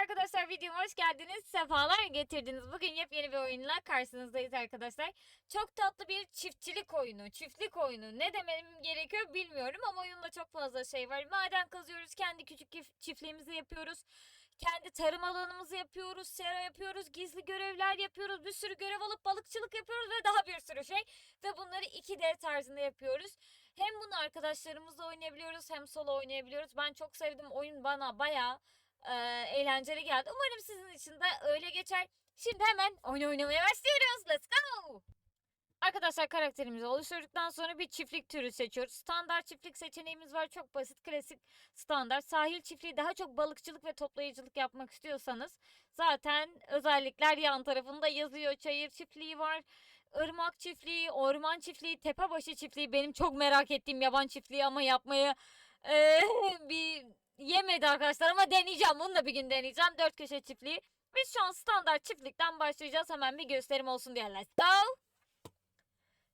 arkadaşlar videoma hoş geldiniz. Sefalar getirdiniz. Bugün yepyeni bir oyunla karşınızdayız arkadaşlar. Çok tatlı bir çiftçilik oyunu, çiftlik oyunu. Ne demem gerekiyor bilmiyorum ama oyunda çok fazla şey var. Maden kazıyoruz, kendi küçük çiftliğimizi yapıyoruz. Kendi tarım alanımızı yapıyoruz, sera yapıyoruz, gizli görevler yapıyoruz, bir sürü görev alıp balıkçılık yapıyoruz ve daha bir sürü şey. Ve bunları 2D tarzında yapıyoruz. Hem bunu arkadaşlarımızla oynayabiliyoruz hem solo oynayabiliyoruz. Ben çok sevdim. Oyun bana bayağı e, eğlenceli geldi. Umarım sizin için de öyle geçer. Şimdi hemen oyun oynamaya başlıyoruz. Let's go. Arkadaşlar karakterimizi oluşturduktan sonra bir çiftlik türü seçiyoruz. Standart çiftlik seçeneğimiz var. Çok basit, klasik, standart. Sahil çiftliği daha çok balıkçılık ve toplayıcılık yapmak istiyorsanız zaten özellikler yan tarafında yazıyor. Çayır çiftliği var. Irmak çiftliği, orman çiftliği, tepebaşı çiftliği benim çok merak ettiğim yaban çiftliği ama yapmaya eee, bir yemedi arkadaşlar ama deneyeceğim. Bunu da bir gün deneyeceğim. Dört köşe çiftliği. Biz şu an standart çiftlikten başlayacağız. Hemen bir gösterim olsun diye. Let's go.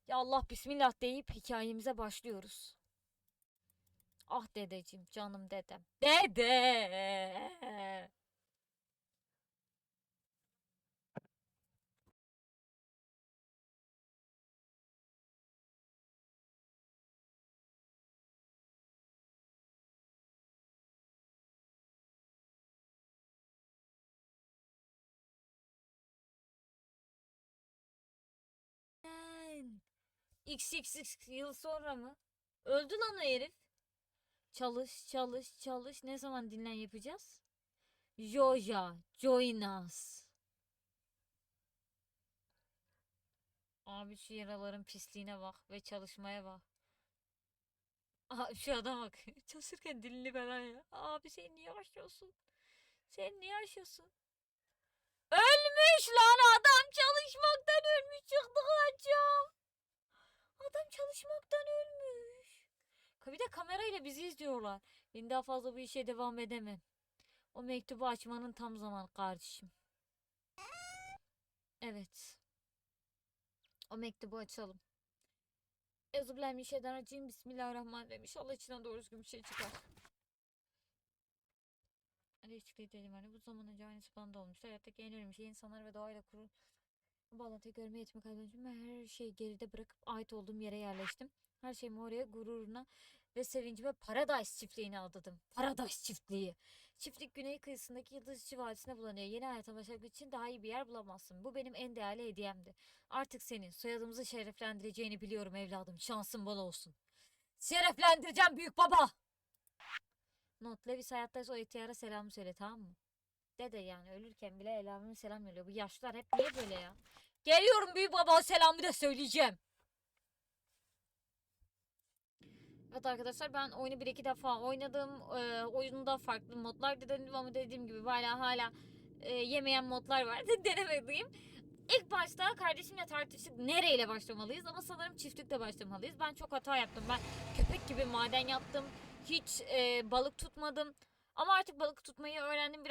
Ya Allah bismillah deyip hikayemize başlıyoruz. Ah dedeciğim, canım dedem. Dede. XXX yıl sonra mı? Öldü lan o herif. Çalış, çalış, çalış. Ne zaman dinlen yapacağız? Joja, join us. Abi şu yaraların pisliğine bak ve çalışmaya bak. Aha şu adama bak. Çalışırken dilini falan ya. Abi sen niye yaşıyorsun? Sen niye yaşıyorsun? Ölmüş lan adam çalışmaktan ölmüş çıktı kaçacağım. Adam çalışmaktan ölmüş. Bir de kamerayla bizi izliyorlar. Ben daha fazla bu işe devam edemem. O mektubu açmanın tam zamanı kardeşim. Evet. O mektubu açalım. Euzubillahimineşşeytanirracim. Bismillahirrahmanirrahim. İnşallah içinden doğru düzgün bir şey çıkar. Dedim hani bu zaman önce aynısı bana da olmuştu. Hayattaki en önemli şey insanlar ve doğayla kurulu bağlantıyı görmeye yetmek kaybedince her şeyi geride bırakıp ait olduğum yere yerleştim. Her şeyimi oraya gururuna ve sevincime Paradise çiftliğine adadım. Paradise çiftliği. Çiftlik güney kıyısındaki Yıldızcı Vadisi'nde bulunuyor. Yeni hayata başlamak için daha iyi bir yer bulamazsın. Bu benim en değerli hediyemdi. Artık senin soyadımızı şereflendireceğini biliyorum evladım. Şansın bol olsun. Şereflendireceğim büyük baba. Not Levis hayattaysa o ihtiyara selamı söyle tamam mı? Dede yani ölürken bile el selam yolluyor. Bu yaşlılar hep niye böyle ya? Geliyorum büyük baba selamı da söyleyeceğim. Evet arkadaşlar ben oyunu bir iki defa oynadım. Ee, oyunda farklı modlar denedim ama dediğim gibi hala hala e, yemeyen modlar var. Denemediğim. İlk başta kardeşimle tartıştık nereyle başlamalıyız ama sanırım çiftlikle başlamalıyız. Ben çok hata yaptım. Ben köpek gibi maden yaptım. Hiç e, balık tutmadım. Ama artık balık tutmayı.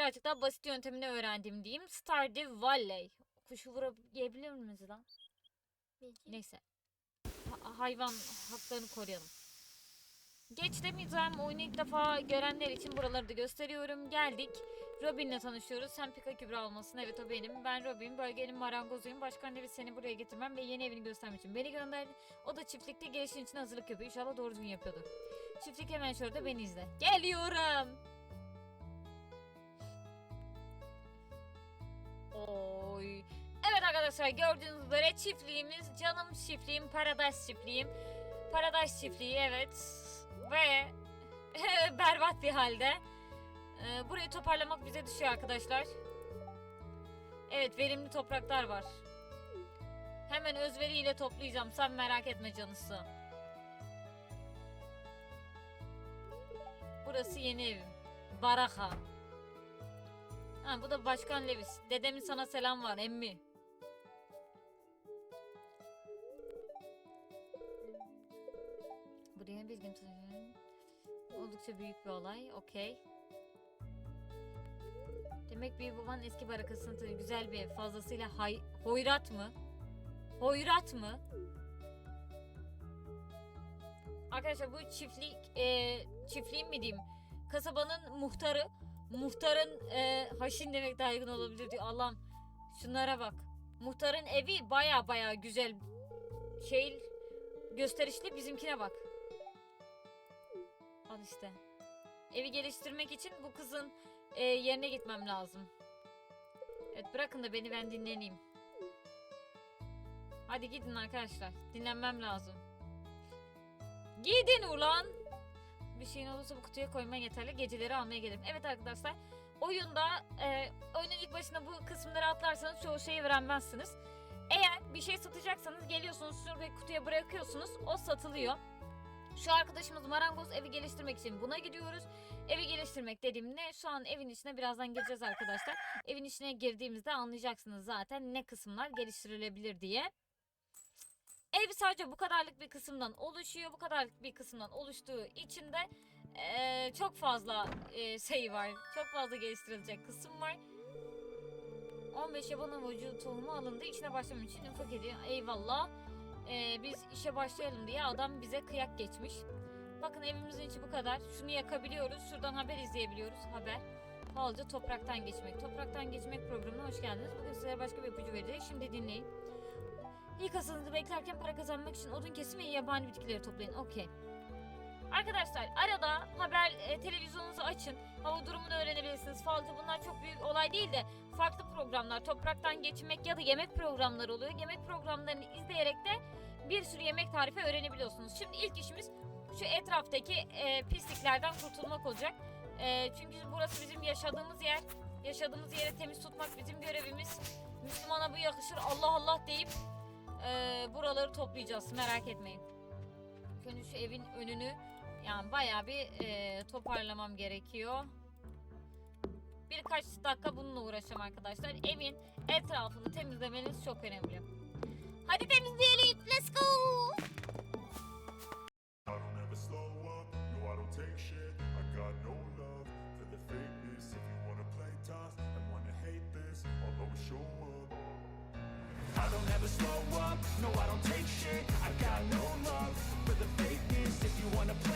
Birazcık daha basit yöntemini öğrendim diyeyim. Stardew Valley. Kuşu vurabiliyor muyuz lan? Neyse. Ha- hayvan haklarını koruyalım. Geç demeyeceğim. Oyunu ilk defa görenler için buraları da gösteriyorum. Geldik. Robin'le tanışıyoruz. Sen Pika Kübra olmasın. Evet o benim. Ben Robin. Bölgenin marangozuyum. Başkan David seni buraya getirmem ve yeni evini göstermek için beni gönderdi. O da çiftlikte gelişin için hazırlık yapıyor. İnşallah doğru düzgün yapıyordur. Çiftlik hemen şurada beni izle. Geliyorum. Oy. Evet arkadaşlar gördüğünüz üzere çiftliğimiz canım çiftliğim Paradise çiftliğim. Paradise çiftliği evet. Ve berbat bir halde. Ee, burayı toparlamak bize düşüyor arkadaşlar. Evet verimli topraklar var. Hemen özveriyle toplayacağım. Sen merak etme canısı. Burası yeni evim. Baraka. Ha, bu da Başkan Levis. Dedemin sana selam var emmi. Buraya bir gün. Oldukça büyük bir olay. Okey. Demek büyük babanın eski barakasını güzel bir ev. Fazlasıyla hay hoyrat mı? Hoyrat mı? Arkadaşlar bu çiftlik e, çiftliğin mi diyeyim? Kasabanın muhtarı muhtarın e, haşin demek daha uygun olabilir diyor. Allah'ım şunlara bak. Muhtarın evi baya baya güzel. Şey gösterişli bizimkine bak. Al işte. Evi geliştirmek için bu kızın e, yerine gitmem lazım. Evet bırakın da beni ben dinleneyim. Hadi gidin arkadaşlar. Dinlenmem lazım. Gidin ulan. Bir şeyin olursa bu kutuya koyman yeterli. Geceleri almaya gelirim. Evet arkadaşlar. Oyunda e, oyunun ilk başında bu kısımları atlarsanız çoğu şeyi öğrenmezsiniz. Eğer bir şey satacaksanız geliyorsunuz şuradaki kutuya bırakıyorsunuz. O satılıyor. Şu arkadaşımız marangoz evi geliştirmek için buna gidiyoruz. Evi geliştirmek dediğim ne? Şu an evin içine birazdan gireceğiz arkadaşlar. Evin içine girdiğimizde anlayacaksınız zaten ne kısımlar geliştirilebilir diye. Ev sadece bu kadarlık bir kısımdan oluşuyor. Bu kadarlık bir kısımdan oluştuğu için de eee, çok fazla eee, şey var. Çok fazla geliştirilecek kısım var. 15 yaban avucu tohumu alındı. İşine başlamak için ufak ediyor. Eyvallah. Eee, biz işe başlayalım diye adam bize kıyak geçmiş. Bakın evimizin içi bu kadar. Şunu yakabiliyoruz. Şuradan haber izleyebiliyoruz. Haber. Pahalıca topraktan geçmek. Topraktan geçmek programına hoş geldiniz. Bugün sizlere başka bir ipucu vereceğiz. Şimdi dinleyin. İlk hasatınızı beklerken para kazanmak için odun kesim ve yabani bitkileri toplayın. Okey. Arkadaşlar arada haber e, televizyonunuzu açın. Hava durumunu öğrenebilirsiniz. Falcı bunlar çok büyük olay değil de farklı programlar. Topraktan geçmek ya da yemek programları oluyor. Yemek programlarını izleyerek de bir sürü yemek tarifi öğrenebiliyorsunuz. Şimdi ilk işimiz şu etraftaki e, pisliklerden kurtulmak olacak. E, çünkü burası bizim yaşadığımız yer. Yaşadığımız yeri temiz tutmak bizim görevimiz. Müslümana bu yakışır Allah Allah deyip e, buraları toplayacağız merak etmeyin. Önce şu evin önünü yani bayağı bir e, toparlamam gerekiyor. Birkaç dakika bununla uğraşacağım arkadaşlar. Evin etrafını temizlemeniz çok önemli. Hadi temizleyelim. Let's go. Show up I don't ever slow up, no I don't take shit. I got no love for the fakeness. If you wanna play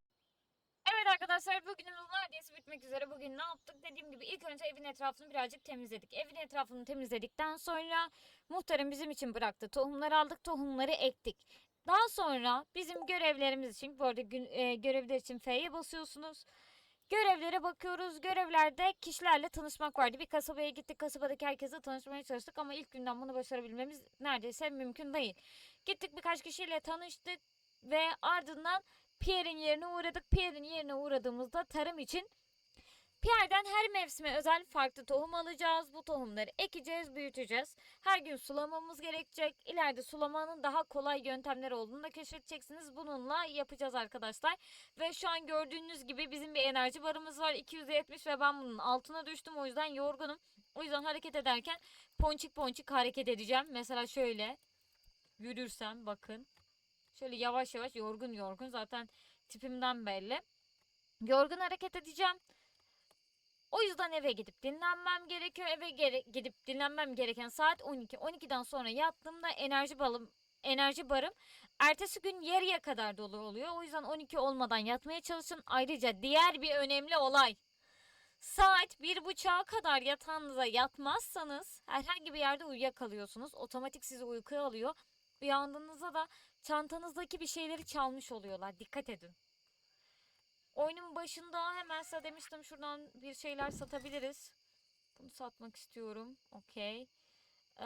Arkadaşlar bugünümüz neredeyse bitmek üzere. Bugün ne yaptık? Dediğim gibi ilk önce evin etrafını birazcık temizledik. Evin etrafını temizledikten sonra muhtarım bizim için bıraktı. Tohumları aldık, tohumları ektik. Daha sonra bizim görevlerimiz için, bu arada gün, e, görevler için F'ye basıyorsunuz. Görevlere bakıyoruz. Görevlerde kişilerle tanışmak vardı. Bir kasabaya gittik. Kasabadaki herkesle tanışmaya çalıştık ama ilk günden bunu başarabilmemiz neredeyse mümkün değil. Gittik birkaç kişiyle tanıştık ve ardından Pierre'in yerine uğradık. Pierre'in yerine uğradığımızda tarım için Pierre'den her mevsime özel farklı tohum alacağız. Bu tohumları ekeceğiz, büyüteceğiz. Her gün sulamamız gerekecek. İleride sulamanın daha kolay yöntemleri olduğunu da keşfedeceksiniz. Bununla yapacağız arkadaşlar. Ve şu an gördüğünüz gibi bizim bir enerji barımız var. 270 ve ben bunun altına düştüm. O yüzden yorgunum. O yüzden hareket ederken ponçik ponçik hareket edeceğim. Mesela şöyle yürürsem bakın. Şöyle yavaş yavaş yorgun yorgun zaten tipimden belli. Yorgun hareket edeceğim. O yüzden eve gidip dinlenmem gerekiyor. Eve gere- gidip dinlenmem gereken saat 12. 12'den sonra yattığımda enerji balım enerji barım ertesi gün yarıya kadar dolu oluyor. O yüzden 12 olmadan yatmaya çalışın. Ayrıca diğer bir önemli olay. Saat bir buçuğa kadar yatağınıza yatmazsanız herhangi bir yerde uyuyakalıyorsunuz. Otomatik sizi uykuya alıyor. Uyandığınızda da çantanızdaki bir şeyleri çalmış oluyorlar. Dikkat edin. Oyunun başında hemen size demiştim şuradan bir şeyler satabiliriz. Bunu satmak istiyorum. Okey. Ee,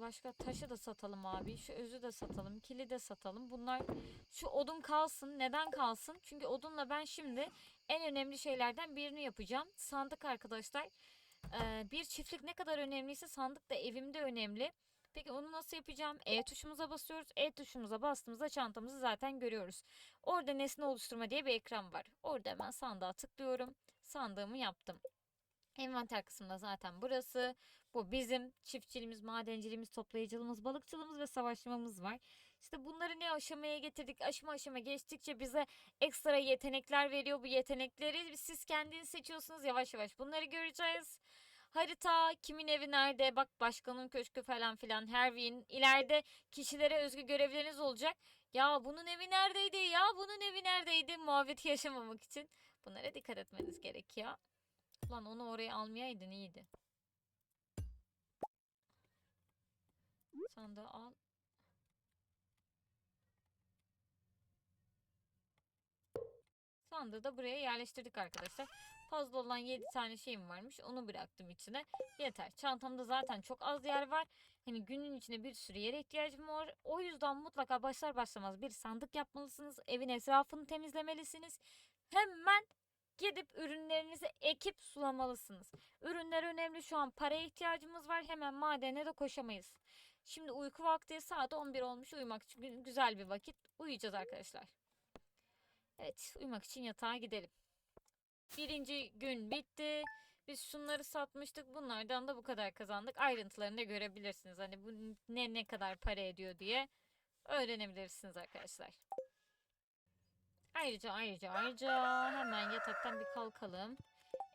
başka taşı da satalım abi. Şu özü de satalım. Kili de satalım. Bunlar şu odun kalsın. Neden kalsın? Çünkü odunla ben şimdi en önemli şeylerden birini yapacağım. Sandık arkadaşlar. Ee, bir çiftlik ne kadar önemliyse sandık da evimde önemli. Peki onu nasıl yapacağım? E tuşumuza basıyoruz. E tuşumuza bastığımızda çantamızı zaten görüyoruz. Orada nesne oluşturma diye bir ekran var. Orada hemen sandığa tıklıyorum. Sandığımı yaptım. Envanter kısmında zaten burası. Bu bizim çiftçiliğimiz, madenciliğimiz, toplayıcılığımız, balıkçılığımız ve savaşmamız var. İşte bunları ne aşamaya getirdik? Aşama aşama geçtikçe bize ekstra yetenekler veriyor. Bu yetenekleri siz kendiniz seçiyorsunuz yavaş yavaş. Bunları göreceğiz. Harita, kimin evi nerede, bak başkanın köşkü falan filan, Hervin. İleride kişilere özgü görevleriniz olacak. Ya bunun evi neredeydi, ya bunun evi neredeydi muhabbeti yaşamamak için. Bunlara dikkat etmeniz gerekiyor. Lan onu oraya almayaydın iyiydi. Sandığı al. Sandığı da buraya yerleştirdik arkadaşlar. Fazla olan 7 tane şeyim varmış. Onu bıraktım içine. Yeter. Çantamda zaten çok az yer var. Hani günün içinde bir sürü yere ihtiyacım var. O yüzden mutlaka başlar başlamaz bir sandık yapmalısınız. Evin etrafını temizlemelisiniz. Hemen gidip ürünlerinizi ekip sulamalısınız. Ürünler önemli. Şu an paraya ihtiyacımız var. Hemen madene de koşamayız. Şimdi uyku vakti saat 11 olmuş. Uyumak için gü- güzel bir vakit. Uyuyacağız arkadaşlar. Evet, uyumak için yatağa gidelim. Birinci gün bitti. Biz şunları satmıştık. Bunlardan da bu kadar kazandık. Ayrıntılarını da görebilirsiniz. Hani bu ne ne kadar para ediyor diye öğrenebilirsiniz arkadaşlar. Ayrıca ayrıca ayrıca hemen yataktan bir kalkalım.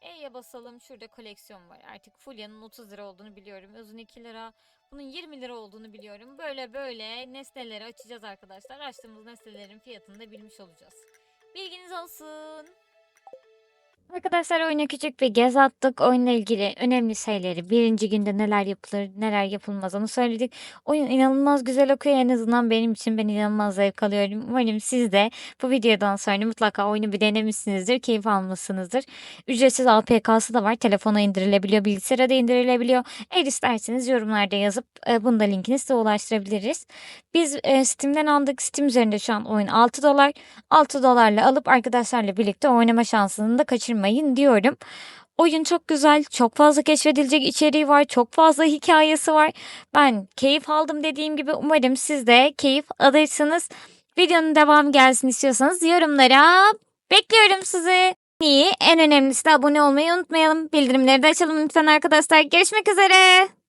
E'ye basalım. Şurada koleksiyon var. Artık Fulya'nın 30 lira olduğunu biliyorum. Özün 2 lira. Bunun 20 lira olduğunu biliyorum. Böyle böyle nesneleri açacağız arkadaşlar. Açtığımız nesnelerin fiyatını da bilmiş olacağız. Bilginiz olsun. Arkadaşlar oyuna küçük bir gez attık. Oyunla ilgili önemli şeyleri, birinci günde neler yapılır, neler yapılmaz onu söyledik. Oyun inanılmaz güzel okuyor. En azından benim için ben inanılmaz zevk alıyorum. Umarım siz de bu videodan sonra mutlaka oyunu bir denemişsinizdir, keyif almışsınızdır. Ücretsiz APK'sı da var. Telefona indirilebiliyor, bilgisayara da indirilebiliyor. Eğer isterseniz yorumlarda yazıp e, bunu da linkini size ulaştırabiliriz. Biz e, Steam'den aldık. Steam üzerinde şu an oyun 6 dolar. 6 dolarla alıp arkadaşlarla birlikte oynama şansını da kaçırmayın diyorum. Oyun çok güzel, çok fazla keşfedilecek içeriği var, çok fazla hikayesi var. Ben keyif aldım dediğim gibi umarım siz de keyif alırsınız. Videonun devamı gelsin istiyorsanız yorumlara bekliyorum sizi. İyi, en önemlisi de abone olmayı unutmayalım. Bildirimleri de açalım lütfen arkadaşlar. Görüşmek üzere.